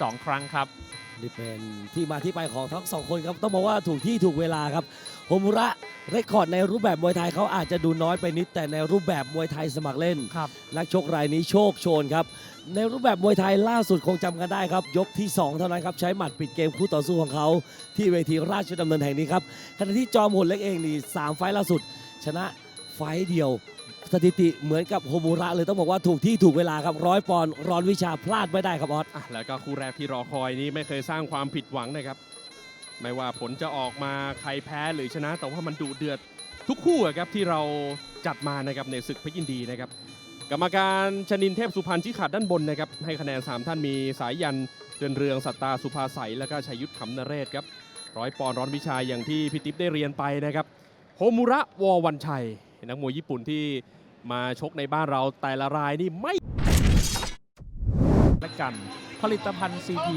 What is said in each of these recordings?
12ครั้งครับ นี่เป็นที่มาที่ไปของทั้งสองคนครับ ต้องบอกว่าถูกที่ถูกเวลาครับโฮมุระเรคคอร์ดในรูปแบบมวยไทยเขาอาจจะดูน้อยไปนิด แต่ในรูปแบบมวยไทยสมัครเล่น ครับ นักชกรายนี้โชคโชนครับ ในรูปแบบมวยไทยล่าสุดคงจำกันได้ครับ ยกที่ 2 เท่านั้นครับ ใช้หมัดปิดเกมคู่ต่อสู้ของเขาที่เวทีราชดำเนินแห่งนี้ครับขณะที่จอมโหดเล็กเองนี่สามไฟล์ล่าสุด ชนะไฟล์เดียว สถิติเหมือนกับโฮมูระเลยต้องบอกว่าถูกที่ถูกเวลาครับร้อยปอนด์ร้อนวิชาพลาดไม่ได้ครับออสอะแล้วก็คู่แรกที่รอคอยนี้ไม่เคยสร้างความผิดหวังนะครับ ไม่ว่าผลจะออกมาใครแพ้หรือชนะ แต่ว่ามันดุเดือดทุกคู่อะครับที่เราจัดมานะครับในศึกเพชรยินดีนะครับ กรรมการชนินเทพสุพรรณชี้ขาดด้านบนนะครับให้คะแนน 3 ท่านมีสายยันเรือนเรืองสัตตาสุภาใสแล้วก็ชัยยุทธขำนเรศครับร้อยปอนด์ร้อนวิชาอย่างที่พี่ติ๊บได้เรียนไปนะครับโฮมุระวอวันชัยนักมวยญี่ปุ่นที่ มาชกในบ้านเราแต่ละรายนี่ไม่และกัน ผลิตภัณฑ์ CP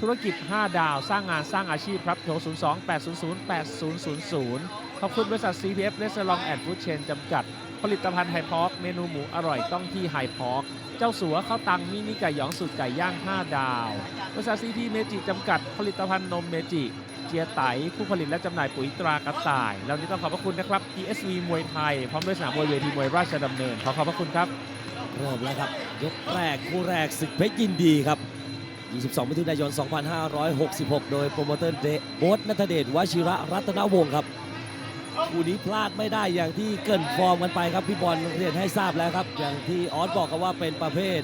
ธุรกิจ 5 ดาว สร้างงานสร้างอาชีพครับโทร02 800 8000 ขอบคุณบริษัท CPF r e s t a u r a n t and Food Chain จำกัด ผลิตภัณฑ์ไฮพอกเมนูหมูอร่อยต้องที่ไฮพอกเจ้าสัวข้าวตังมินิไก่หยองสูตรไก่ย่าง 5 ดาว บริษัท CP เมจิจำกัด ผลิตภัณฑ์นมเมจิ เจียไตผู้ผลิตและจำหน่ายปุ๋ยตรากระต่ายแล้วนี้ต้องขอบพระคุณนะครับ PSV มวยไทย พร้อมด้วยสนามมวยเวทีมวยราชดำเนิน ขอขอบพระคุณครับ เริ่มแล้วครับ ยกแรกคู่แรกศึกเพชรยินดีครับ 22 มิถุนายน 2566 โดยโปรโมเตอร์เดโบสนัทเดชวชิระรัตนวงศ์ครับคู่นี้พลาดไม่ได้อย่างที่เกินฟอร์มกันไปครับพี่บอลเรียนให้ทราบแล้วครับ อย่างที่ออสบอกกันว่าเป็นประเภท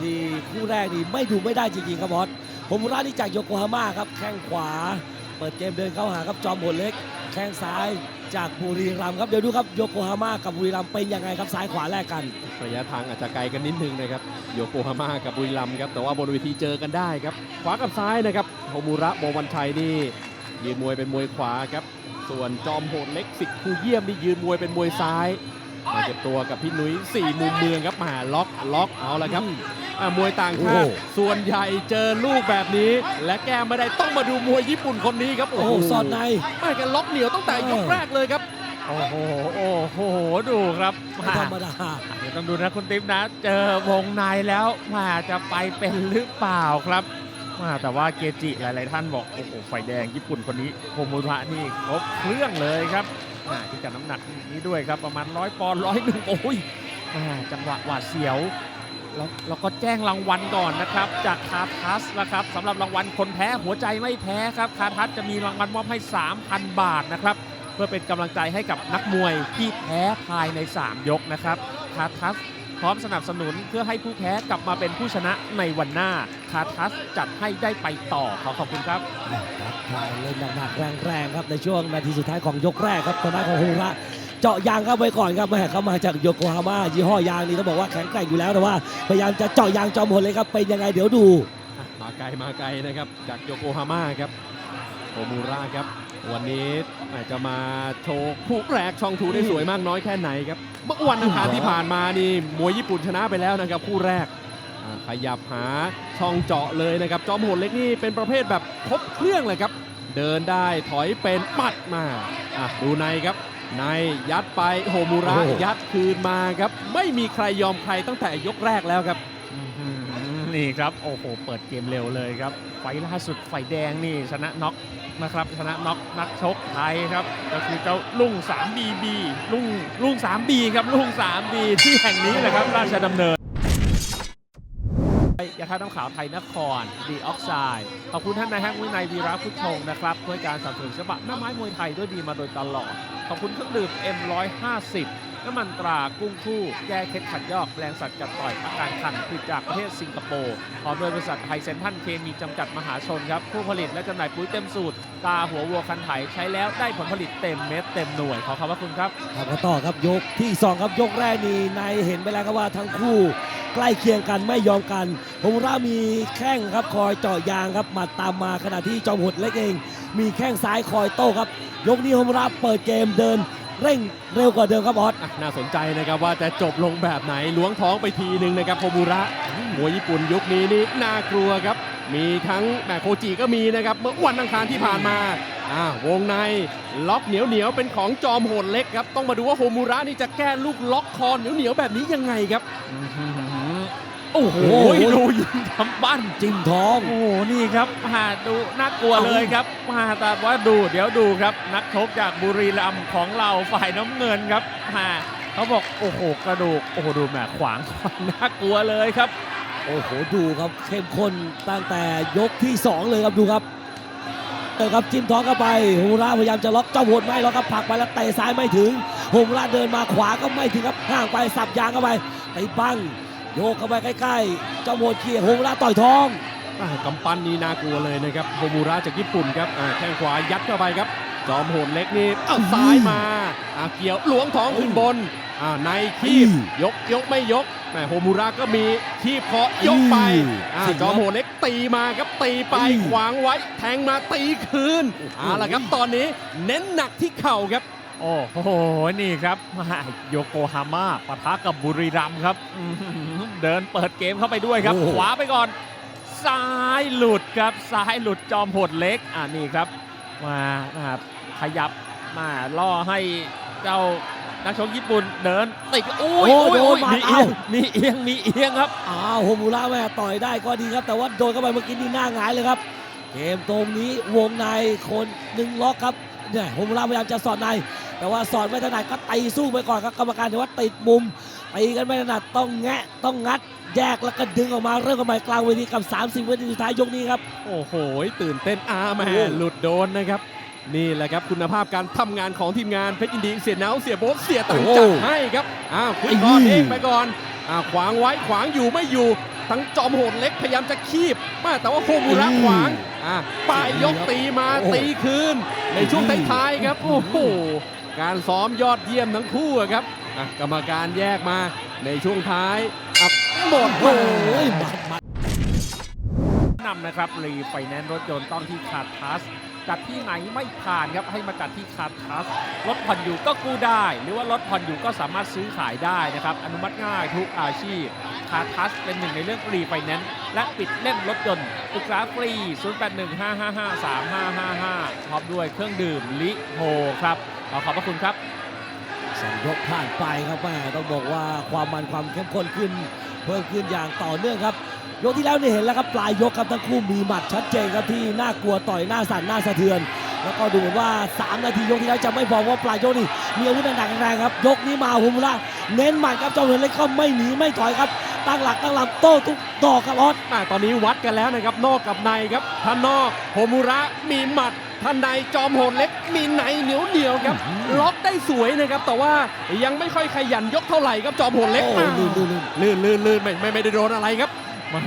ที่คู่แรกนี่ไม่ดูไม่ได้จริงๆครับออสผมรานี่จากโยโกฮาม่าครับแข้งขวา เปิดเกมเดินเข้าหาครับจอมโหดเล็ก แข้งซ้ายจากบุรีรัมย์ครับเดี๋ยวดูครับโยโกฮาม่ากับบุรีรัมย์เป็นยังไงครับซ้ายขวาแลกกัน ระยะทางอาจจะไกลกันนิดนึงนะครับโยโกฮาม่ากับบุรีรัมย์ครับแต่ว่าบนเวทีเจอกันได้ครับ ขวากับซ้ายนะครับโฮมูระโมวันชัยนี่ยืนมวยเป็นมวยขวาครับ ส่วนจอมโหดเล็กสิทธิ์คูเยี่ยมนี่ยืนมวยเป็นมวยซ้าย มาเก็บตัวกับพี่หนุ้ยสี่มุมเมืองครับมาล็อกล็อกเอาละครับอะมวยต่างชาติโอ้ส่วนใหญ่เจอลูกแบบนี้ และแก้ไม่ได้ต้องมาดูมวยญี่ปุ่นคนนี้ครับโอ้โหสอดในไม่กันล็อกเหนียวตั้งแต่ยกแรกเลยครับโอ้โห โอ้โห ดูครับไม่ธรรมดาเดี๋ยวต้องดูนะคุณติ๊บนะ เจอวงในแล้วมาจะไปเป็นหรือเปล่าครับมาแต่ว่าเกจิหลาย ๆ ท่านบอก โอ้โห ไฟแดงญี่ปุ่นคนนี้โฮมุระนี่ครบเครื่องเลยครับ อ่าที่จัดน้ำหนักนี้ด้วยครับประมาณร้อยปอนร้อยหนึ่งโอ้ยจังหวะหวาดเสียวแล้วเราก็แจ้งรางวัลก่อนนะครับ จากคาทัสนะครับสำหรับรางวัลคนแพ้หัวใจไม่แพ้ครับคาทัสจะมีรางวัลมอบให้ 3,000 บาทนะครับเพื่อเป็นกำลังใจให้กับนักมวยที่แพ้ภายใน 3 ยกนะครับคาทัส พร้อมสนับสนุนเพื่อให้ผู้แพ้กลับมาเป็นผู้ชนะในวันหน้า คาทัสจัดให้ได้ไปต่อขอขอบคุณครับครับทายเล่นหนักๆแรงๆครับในช่วงนาทีสุดท้ายของยกแรกครับทางด้านของโฮมุระเจาะยางเข้าไปก่อนครับแม่เขามาจากโยโกฮาม่ายี่ห้อยางนี่ต้องบอกว่าแข็งแกร่งอยู่แล้วแต่ว่าพยายามจะเจาะยางจอมโหดเลยครับเป็นยังไงเดี๋ยวดูอะมาไกลมาไกลนะครับจากโยโกฮาม่าครับโอมูระครับ วันนี้อาจจะมาโชว์คู่แรกช่องทูได้สวยมากน้อยแค่ไหนครับ เมื่อวันอังคารที่ผ่านมานี่มวยญี่ปุ่นชนะไปแล้วนะครับคู่แรกอ่าขยับหาช่องเจาะเลยนะครับจอมโหดเล็กนี่เป็นประเภทแบบครบเครื่องเลยครับ เดินได้ถอยเป็นหมัดมาอะดูในครับในยัดไปโฮมูระโอ้โหยัดคืนมาครับ ไม่มีใครยอมใครตั้งแต่ยกแรกแล้วครับอื้อหือนี่ครับ โอ้โห เปิดเกมเร็วเลยครับ ไฟล์ล่าสุดไฟแดงนี่ชนะน็อก นะครับชนะน็อกนักชกไทยครับ ก็คือเจ้าลุง 3BB ลุงลุง 3B ครับลุง 3B ที่แห่งนี้แหละครับราชดำเนินยาท่าน้ำขาวไทยนครดีออกไซด์ขอบคุณท่านนายแฮกวินัยวีระพุทธชงนะครับด้วยการสนับสนุนฉบับหน้าไม้มวยไทยด้วยดีมาโดยตลอด ขอบคุณเครื่องดื่ม M150 น้ำมันตรากุ้งคู่แก้เคล็ดขัดยอกแปลงสัตว์กัดต่อยอาการคันผลิตจากประเทศสิงคโปร์พร้อมด้วยบริษัทไทยเซนทรันเคมีจำกัดมหาชนครับผู้ผลิตและจำหน่ายปุ๋ยเต็มสูตร ตาหัววัวคันไถใช้แล้วได้ผลผลิตเต็มเม็ดเต็มหน่วยขอขอบพระคุณครับครับก็ต่อครับยกที่2ครับยกแรกนี่ในเห็นไปแล้วครับว่าทั้งคู่ใกล้เคียงกันไม่ยอมกันโฮมระมีแข้งครับคอยเจาะยางครับมัดตามมาขณะที่จอมหดเล็กเอง มีแข้งซ้ายคอยโต้ครับ ยกนี้โฮมุระเปิดเกมเดิน เร่งเร็วกว่าเดิมครับบอสอะน่าสนใจนะครับว่าจะจบลงแบบไหนล้วงท้องไปทีหนึ่งนะครับโฮมูระมวยญี่ปุ่นยุคนี้นี่น่ากลัวครับ มีทั้งแหมโคจิก็มีนะครับ เมื่อวันอังคารที่ผ่านมาอ่าวงในล็อกเหนียวเหนียวเป็นของจอมโหดเล็กครับ ต้องมาดูว่าโฮมูระนี่จะแก้ลูกล็อกคอเหนียวเหนียวแบบนี้ยังไงครับ โอ้โหโอ้โหดูยิงกำปั้นจิ้มท้อง โอ้โหนี่ครับมาดูน่ากลัวเลยครับมาแต่ว่าดูเดี๋ยวดูครับ นักชกจากบุรีรัมย์ของเราฝ่ายน้ำเงินครับมาเขาบอกโอ้โหกระดูกโอ้โหดูแหมขวางความน่ากลัวเลยครับ โอ้โหดูครับเข้มข้นตั้งแต่ยกที่ 2 เลยครับดูครับเออครับจิ้มท้องเข้าไปโฮมุระพยายามจะล็อกเจ้าโหดไม่ล็อกครับผลักไปแล้วเตะซ้ายไม่ถึงโฮมุระเดินมาขวาก็ไม่ถึงครับห่างไปสับยางเข้าไปตีบัง โยกเข้าไปใกล้ๆเจ้าโหดเขี่ยโฮมุระต่อยท้องอ่ากำปั้นนี่น่ากลัวเลยนะครับโฮมูระจากญี่ปุ่นครับอ่าแข้งขวายัดเข้าไปครับ จอมโหดเล็กนี่เอาซ้ายมาอ่าเกี่ยวหลวงท้องขึ้นบนอ่าในคีบอืมยกยกไม่ยกแหมโฮมูระก็มีคีบเคาะยกไปอืมอ่าสิ่งจอมโหดเล็กตีมาครับตีไปอืมขวางไว้ แทงมาตีคืนโอ้โหเอาละครับตอนนี้เน้นหนักที่เข่าครับ โอ้โห นี่ครับมาโยโกฮาม่าปะทะกับบุรีรัมย์ครับอื้อหือเดินเปิดเกมเข้าไปด้วยครับโอ้โหขวาไปก่อน ซ้ายหลุดครับ ซ้ายหลุดจอมโหดเล็ก อ่านี่ครับ มานะครับขยับมาล่อให้เจ้านักชกญี่ปุ่นเดินติดโอ้ยโอ้โอ้ยโดโอ้นยหมัดมีเอียงเอ้ามีเอียงมีเอียงครับอ้าวโฮมุระแม่ต่อยได้ก็ดีครับ แต่ว่าโดนเข้าไปเมื่อกี้นี่หน้าหงายเลยครับ เกมตรงนี้วงในคนหนึ่งล็อกครับเนี่ยโฮมุระพยายามจะสอดใน แต่ว่าสอดไม่ถนัดก็ตีสู้ไปก่อนครับกรรมการถือว่าติดมุมตีกันไม่ถนัดต้องแงะต้องงัดแยกแล้วก็ดึงออกมาเริ่มกันใหม่กลางเวทีกับ 30วินาทีสุดท้ายยกนี้ครับ โอ้โห ตื่นเต้นอาแม่โอ้หลุดโดนนะครับ นี่แหละครับคุณภาพการทำงานของทีมงานเพชรยินดีเสียเนาเสียโบ๊ทเสียตังค์จัดให้ครับอ้าวคุณก่อนเองไปก่อนอ้าวขวางไว้ขวางอยู่ไม่อยู่ ทั้งจอมโหดเล็กพยายามจะคีบมาแต่ว่าโฮมูระขวางอ่าป้ายยกตีมาตีคืนในช่วงท้ายๆครับโอ้โห การซ้อมยอดเยี่ยมทั้งคู่ครับกรรมการแยกมาในช่วงท้ายอะหมดโอยนำนะครับรีไฟแนนซ์รถยนต์ต้องที่คาทัสจัดที่ไหนไม่ผ่านครับให้มาจัดที่คาทัสรถผ่อนอยู่ก็กู้ได้ หรือว่ารถผ่อนอยู่ก็สามารถซื้อขายได้นะครับ อนุมัติง่ายทุกอาชีพคาทัสเป็นหนึ่งในเรื่องรีไฟแนนซ์และปิดเล่มรถยนต์ปรึกษาฟรี 0815553555พร้อมด้วยเครื่องดื่มลิโฮครับ ขอขอบพระคุณครับสองยกผ่านไปครับแม่ต้องบอกว่าความมันความเข้มข้นขึ้น เพิ่มขึ้นอย่างต่อเนื่องครับ ยกที่แล้วเนี่ยเห็นแล้วครับปลายยกครับทั้งคู่มีหมัดชัดเจนครับที่น่ากลัวต่อยหน้าสั่นหน้าสะเทือน แล้วก็ดูเหมือนว่า 3 นาทียกที่แล้วจะไม่พอเพราะว่าปลายยกนี่มีอาวุธหนักแรงครับ ยกนี้มาฮุมุระเน้นหมัดครับเจ้าเหินเล็กก็ไม่หนีไม่ถอยครับ ตั้งหลักตั้งลำโต้ทุกดอกครับออสอ่าตอนนี้วัดกันแล้วนะครับนอกกับในครับท่านนอกโฮมูระมีหมัดท่านในจอมโหดเล็กมีในเหนียวเหนียวๆครับ ล็อกได้สวยนะครับ แต่ว่ายังไม่ค่อยขยันยกเท่าไหร่ครับจอมโหดเล็กโอ้มาลื่นลื่นลื่นลื่นลื่นลื่นไม่ไม่ไม่ได้โดนอะไรครับมา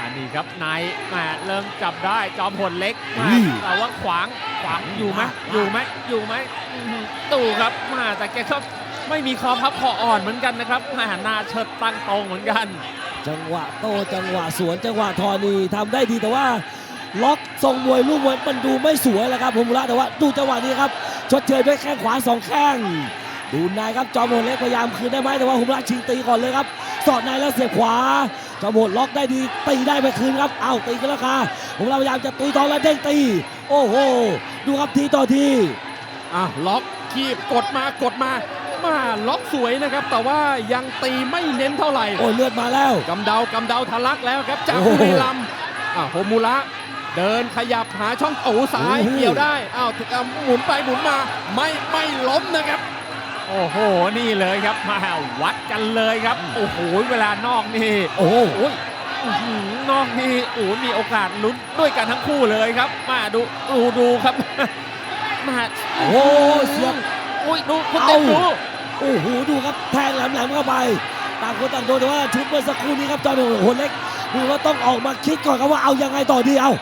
อันนี้ครับนายแหม่เริ่มจับได้จอมพลเล็กแหม่อุ้ยแต่ว่าขวางขวางอยู่ไหมมากอยู่ไหมอยู่ไหมอื้อหือตู่ครับแหมาแต่แกก็ ไม่มีคอพับคออ่อนเหมือนกันนะครับแหม่หน้าเชิดตั้งตรงเหมือนกัน จังหวะโต้จังหวะสวนจังหวะทอนีทำได้ดีแต่ว่า ล็อกทรงมวยลูกมวยมันดูไม่สวยแล้วครับฮุมุระแต่ว่าดูจังหวะนี้ครับชดเชยด้วยแข้งขวาสองแข้งดูนายครับจอมโหดเล็กพยายามคืนได้ไหมแต่ว่าฮุมระชิงตีก่อนเลยครับ สอดในแล้วเสียบขวาจอมโหดล็อกได้ดีตีได้ไปคืนครับเอ้าตีกันแล้วค่ะฮุมระพยายามจะตุยทองแล้วเด้งตี โอ้โห ดูครับทีต่อทีอะล็อกคีบกดมากดมา มาล็อกสวยนะครับ แต่ว่ายังตีไม่เน้นเท่าไหร่โอ้ยเลือดมาแล้วกำเดากำเดาทะลักแล้วครับจากโอ้โหบุรีรัมย์อะโฮมูระเดินขยับหาช่องโอ้ซ้ายโอ้โหเกี่ยวได้อ้าวถึงอะหมุนไปหมุนมาไม่ไม่ล้มนะครับ โอ้โหนี่เลยครับมาวัดกันเลยครับ โอ้โหเวลานอกนี่ โอ้โหโอ้ยอื้อหือนอกนี่โอ้โหมีโอกาสลุ้นด้วยกันทั้งคู่เลยครับ มาดูดูดูครับมาโอ้โหเสียบอุ้ยดูคุณเต็มดู โอ้โหดูครับแทงแหลมๆเข้าไปต่างคนต่างโดนแต่ว่าชุดเมื่อสักครู่นี้ครับจอมโหดเล็กดูว่าต้องออกมาคิดก่อนครับว่าเอายังไงต่อดีเอา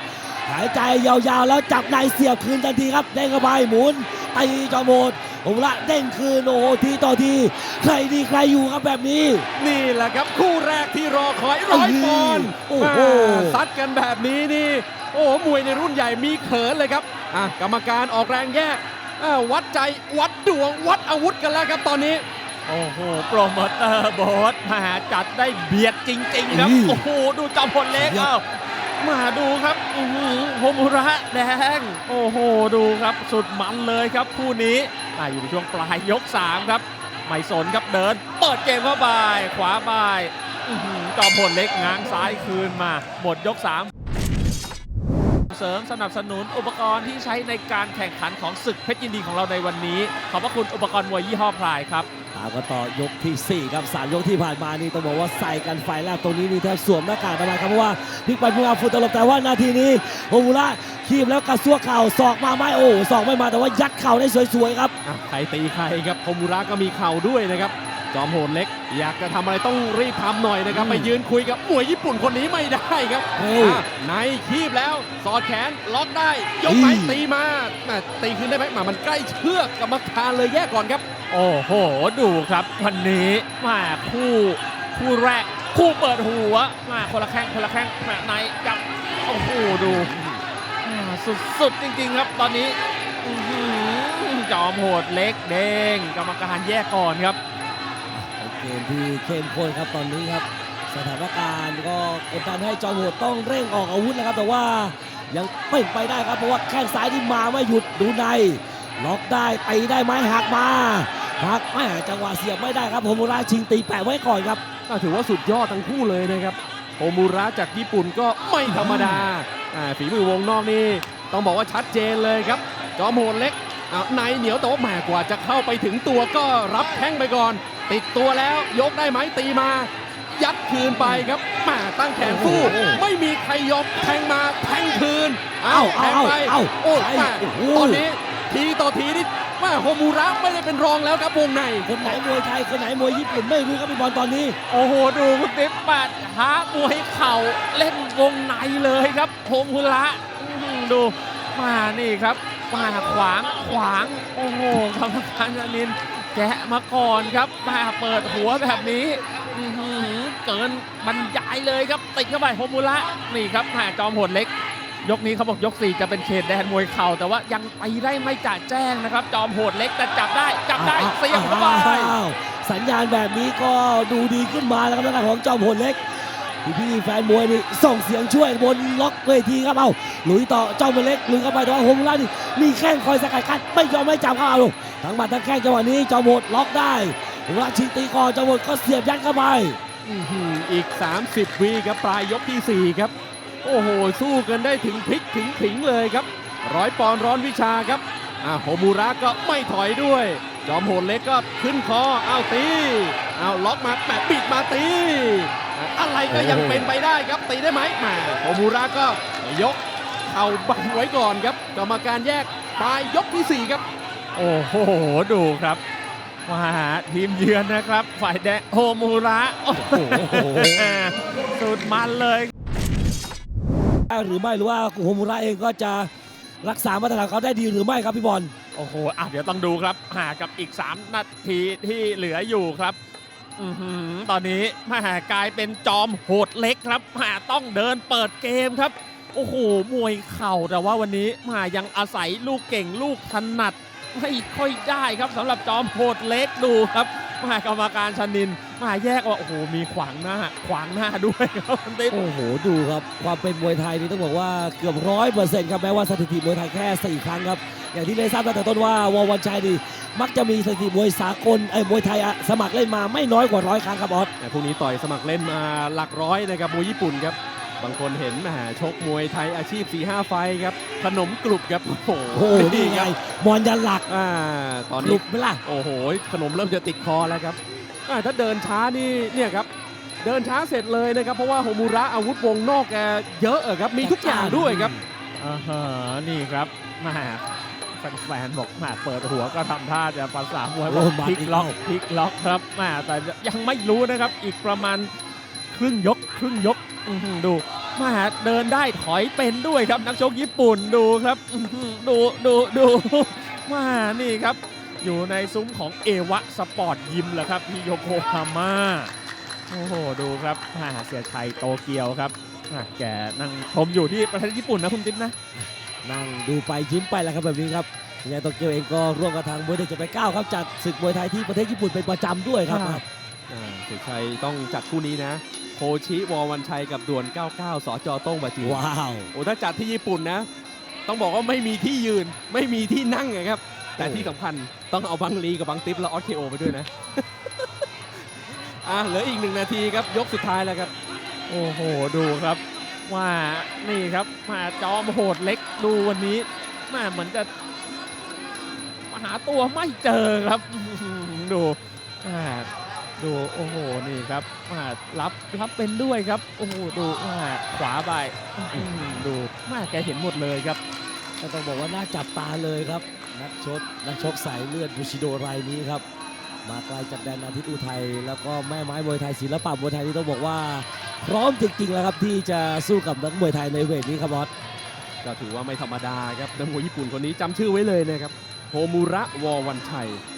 หายใจยาวๆแล้วจับในเสียบคืนทันทีครับเด้งเข้าไปหมุนตีจอมโหดผมละเด้งคืนโอ้โหทีต่อทีใครดีใครอยู่ครับแบบนี้ นี่แหละครับคู่แรกที่รอคอยร้อยปอนด์โอ้โหมาซัดกันแบบนี้นี่ โอ้โหมวยในรุ่นใหญ่มีเขินเลยครับอะกรรมการออกแรงแยกอะ วัดใจวัดดวงวัดอาวุธกันแล้วครับตอนนี้ โอ้โหโปรโมเตอร์โบสมาจัดได้เบียดจริงๆครับอุ้ยโอ้โหดูจอมพลเล็กเบียดเอ้ามาดูครับอื้อหือโฮมุระแดงโอ้โหดูครับสุดมันเลยครับคู่นี้อ่าอยู่ในช่วงปลายยก3ครับไม่สนครับเดิน เปิดเกมเข้าไปขวาไปอื้อหือจอมพลเล็กง้างซ้ายคืนมาหมดยก3 เสริมสนับสนุนอุปกรณ์ที่ใช้ในการแข่งขันของศึกเพชรยินดีของเราในวันนี้ ขอบพระคุณอุปกรณ์มวยยี่ห้อพลายครับตามกันต่อยกที่ 4 ครับสามยกที่ผ่านมานี่ต้องบอกว่าใส่กันไฟแลบตรงนี้นี่แทบสวมหน้ากากทำไมครับเพราะว่าพลิกไปพลิกมาฝุ่นตลบแต่ว่านาทีนี้โอมูระคีบแล้วกระซวกเข่าศอกมาไหมโอ้ศอกไม่มาแต่ว่ายัดเข่าได้สวยๆครับอะใครตีใครครับโคมูระก็มีเข่าด้วยนะครับ จอมโหดเล็ก อยากจะทำอะไรต้องรีบทำหน่อยนะครับอืมไปยืนคุยกับมวยญี่ปุ่นคนนี้ไม่ได้ครับเฮ้ยอะในคีบแล้ว สอดแขนล็อกได้ยกไหนอีตีมาแหม่ตีขึ้นได้ไหมแหม่มันใกล้เชือกกรรมการเลยแยกก่อนครับ โอ้โห ดูครับ วันนี้มาคู่คู่แรก คู่เปิดหัวมาคนละแข้งคนละแข้งมาไหนจับโอ้โหดูอ่าสุดๆจริงๆครับตอนนี้อื้อหือจอมโหดเล็กเด้งกรรมการแยกก่อนครับ เกมที่เข้มข้นครับตอนนี้ครับ สถานการณ์ก็กดดันให้จอมโหดต้องเร่งออกอาวุธนะครับ แต่ว่ายังเป็นไปได้ครับเพราะว่าแข้งซ้ายที่มาไม่หยุดดูในล็อกได้ตีได้ไหมหักมาหักแม่จังหวะเสียบไม่ได้ครับโฮมูระชิงตีแปะไว้ก่อนครับถือว่าสุดยอดทั้งคู่เลยนะครับโอมูระจากญี่ปุ่นก็ไม่ธรรมดาฝีมือวงนอกนี่ต้องบอกว่าชัดเจนเลยครับ จอมโหดเล็กในเหนียวแต่ว่าแหมกว่าจะเข้าไปถึงตัวก็รับแข้งไปก่อน ติดตัวแล้วยกได้ไหมตีมา ยัดคืนไปครับแหมาตั้งแขนสู้โอ้โหไม่มีใครยอมแทงมาแทงคืนเอ้าแทงไปเอ้าโอ้เอ้าแม่โอ้โหตอนนี้ทีต่อทีนี่แม่โฮมูระไม่ได้เป็นรองแล้วครับวงใน คนไหนมวยไทย คนไหนมวยญี่ปุ่นไม่รู้ครับพี่บอลตอนนี้ โอ้โห ดูคุณติ๊บปาดท้ามวยเข่าเล่นวงในเลยครับโฮมคุระอื้อหือดูมานี่ครับมาขวางขวาง โอ้โหกรรมการชนิน แกะมาก่อนครับมาเปิดหัวแบบนี้อื้อหือเกินบรรยายเลยครับติดเข้าไปโฮมคุระนี่ครับแหม่จอมโหดเล็ก ยกนี้เขาบอกยก 4 จะเป็นเขตแดนมวยเข่าแต่ว่ายังไปได้ไม่จ่าแจ้งนะครับ จอมโหดเล็กแต่จับได้จับได้เสียบเข้าไปอ้าวสัญญาณแบบนี้ก็ดูดีขึ้นมาแล้วครับทางด้านของจอมพลเล็ก พี่แฟนมวยนี่ส่งเสียงช่วยบนล็อกเวทีครับเอาหลุยต่อเจอมพลเล็กลุยเข้าไปแต่ว่าโฮมล่านี่มีแข้งคอยสกัดกั้นไม่ยอมไม่จับเข้าเอาทั้งหมัดทั้งแข้งจังหวะนี้จอมพลล็อกได้โฮมล่าชิตีคอจอมพลก็เสียบยัดเข้าไปอีก 30วีครับปลายยกทีสี่4 ครับ โอ้โห สู้กันได้ถึงพลิกถึงขิงเลยครับ ร้อยปอนร้อนวิชาครับอ่าโฮมูระก็ไม่ถอยด้วย จอมโหดเล็กก็ขึ้นคอเอาตีเอาล็อกมาแปะปิดมาตี อะอะไรก็ยังโอ้โหเป็นไปได้ครับตีได้ไหมแหมโฮมูระก็ยกเข่าบังไว้ก่อนครับกรรมการแยกปลายยกที่สี่ครับ โอ้โห ดูครับมาหาทีมเยือนนะครับ ฝ่ายแดงโฮมูระโอ้โหสุดมันเลยได้หรือไม่หรือว่าโฮมูระเองก็จะรักษามาตรฐานเขาได้ดีหรือไม่ครับพี่บอลโอ้โหอะเดี๋ยวต้องดูครับหากับอีก 3 นาทีที่เหลืออยู่ครับอือหือ ตอนนี้มากลายเป็นจอมโหดเล็กครับมาต้องเดินเปิดเกมครับ โอ้โห มวยเข่าแต่ว่าวันนี้มายังอาศัยลูกเก่งลูกถนัด ไม่ค่อยได้ครับสำหรับจอมโหดเล็กดูครับ มากรรมการชนินมาแยกว่าโอ้โหมีขวางหน้า ขวางหน้าด้วยครับคุณติ๊บโอ้โหดูครับ ความเป็นมวยไทยนี่ต้องบอกว่าเกือบร้อยเปอร์เซ็นต์ครับแม้ว่าสถิติมวยไทยแค่4ครั้งครับ อย่างที่ได้ทราบตั้งแต่ต้นว่าวอลวันชัยนี่มักจะมีสถิติมวยสากลไอ้ยมวยไทยอะสมัครเล่นมาไม่น้อยกว่าร้อยครั้งครับออส แต่พวกนี้ต่อยสมัครเล่นมาหลักร้อยนะครับมวยญี่ปุ่นครับ บางคนเห็นแหมชกมวยไทยอาชีพ 4-5 ไฟต์ครับ ขนมกรุบครับ โอ้โหโอ้โหนี่ไงมอนยันหลักอ่าตอนกนี้ ลุบไหมล่ะ โอ้โห ขนมเริ่มจะติดคอแล้วครับอ่าถ้าเดินช้านี่เนี่ยครับ เดินช้าเสร็จเลยนะครับ เพราะว่าโฮมูระอาวุธวงนอกแกเยอะอะครับ มีทุกอย่างด้วยครับ อ่าฮะนี่ครับแมาแฟนๆบอกแมาเปิดหัวก็ทำท่าจะภาษามวยว่าโอ้หมัดพลิกอีกล็อกแล้ว พลิกล็อกครับแมาแต่ยังไม่รู้นะครับ อีกประมาณ ครึ่งยก ครึ่งยกอื้อหือดูแมาเดินได้ถอยเป็นด้วยครับนักชกญี่ปุ่นดูครับอื้อหือดูดูดูแมานี่ครับ อยู่ในซุ้มของเอวะสปอร์ตยิมแหละครับที่โยโกฮาม่าโอ้โหดูครับแมาเสียชัยโตเกียวครับอะแกนั่งชมอยู่ที่ประเทศญี่ปุ่นนะคุณติ๊บนะนั่งดูไปยิ้มไปแล้วครับแบบนี้ครับยังไงโตเกียวเองก็ร่วมกับทางมวยเด็กจะไปก้าวครับจัดศึกมวยไทยที่ประเทศญี่ปุ่นเป็นประจำด้วยครับครับอ่าเสียชัยต้องจัดคู่นี้นะ โคชิวอวันชัยกับด่วน 99 สจโต้งบาจีว้าวโอ้ถ้าจัดที่ญี่ปุ่นนะ ต้องบอกว่าไม่มีที่ยืนไม่มีที่นั่งอะครับ แต่ที่สำคัญต้องเอาบังลีกับบังติ๊บและออสเคโอไปด้วยนะ อะเหลืออีกหนึ่งนาทีครับ ยกสุดท้ายแล้วครับ โอ้โหดูครับ ว่านี่ครับมาจอมโหดเล็กดูวันนี้มาเหมือนจะหาตัวไม่เจอครับ ดูอ่า ดูโอ้โหนี่ครับมารับรับเป็นด้วยครับโอ้โหดูมาขวาไปอื้อหือดูมาแกเห็นหมดเลยครับก็ต้องบอกว่าน่าจับตาเลยครับ นักชกนักชกสายเลือดบูชิโดรายนี้ครับ มาไกลจากแดนอาทิตย์อุทัยแล้วก็แม่ไม้มวยไทยศิลปะมวยไทยนี่ต้องบอกว่า พร้อมจริงๆแล้วครับที่จะสู้กับนักมวยไทยในเวทนี้ครับบอสก็ถือว่าไม่ธรรมดาครับนักมวยญี่ปุ่นคนนี้จำชื่อไว้เลยนะครับโฮมูระวอวันชัยอ่า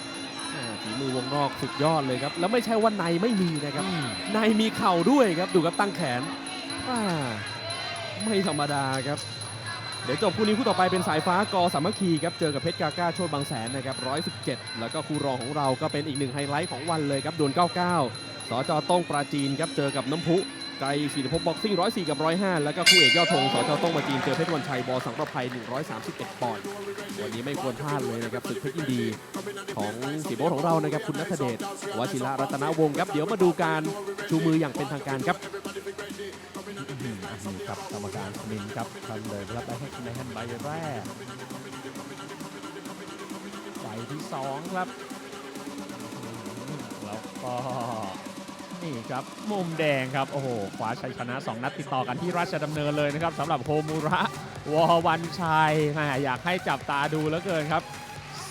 ฝีมือวงนอกสุดยอดเลยครับ แล้วไม่ใช่ว่าในไม่มีนะครับ ในมีเข่าด้วยครับ ดูครับตั้งแขนอ่าไม่ธรรมดาครับ เดี๋ยวจบคู่นี้คู่ต่อไปเป็นสายฟ้ากอสามัคคีครับ เจอกับเพชรกาก้าโชดบางแสนนะครับ117 แล้วก็คู่รองของเราก็เป็นอีกหนึ่งไฮไลท์ของวันเลยครับดวล99สจต้องปราจีนครับ เจอกับน้ำพุ ไกรศิริภพบ็อกซิ่ง104 กับ 105 แล้วก็คู่เอกยอดธงสจต้องปราจีนเจอเพชรวันชัยบอสังประภัย 131 ปอนด์วันนี้ไม่ควรพลาดเลยนะครับศึกเพชรยินดีของสีโบของเรานะครับคุณนัทเดชวชิระรัตนวงศ์ครับ เดี๋ยวมาดูการชูมืออย่างเป็นทางการครับครับกรรมการมินครับทำเลยรับไปให้ในฮันใบแรกใบที่สองครับแล้วก็ นี่ครับมุมแดงครับ โอ้โหคว้าชัยชนะ 2 นัดติดต่อกันที่ราชดำเนินเลยนะครับสำหรับโฮมูระวอวันชัยแหมอยากให้จับตาดูแล้วเกินครับ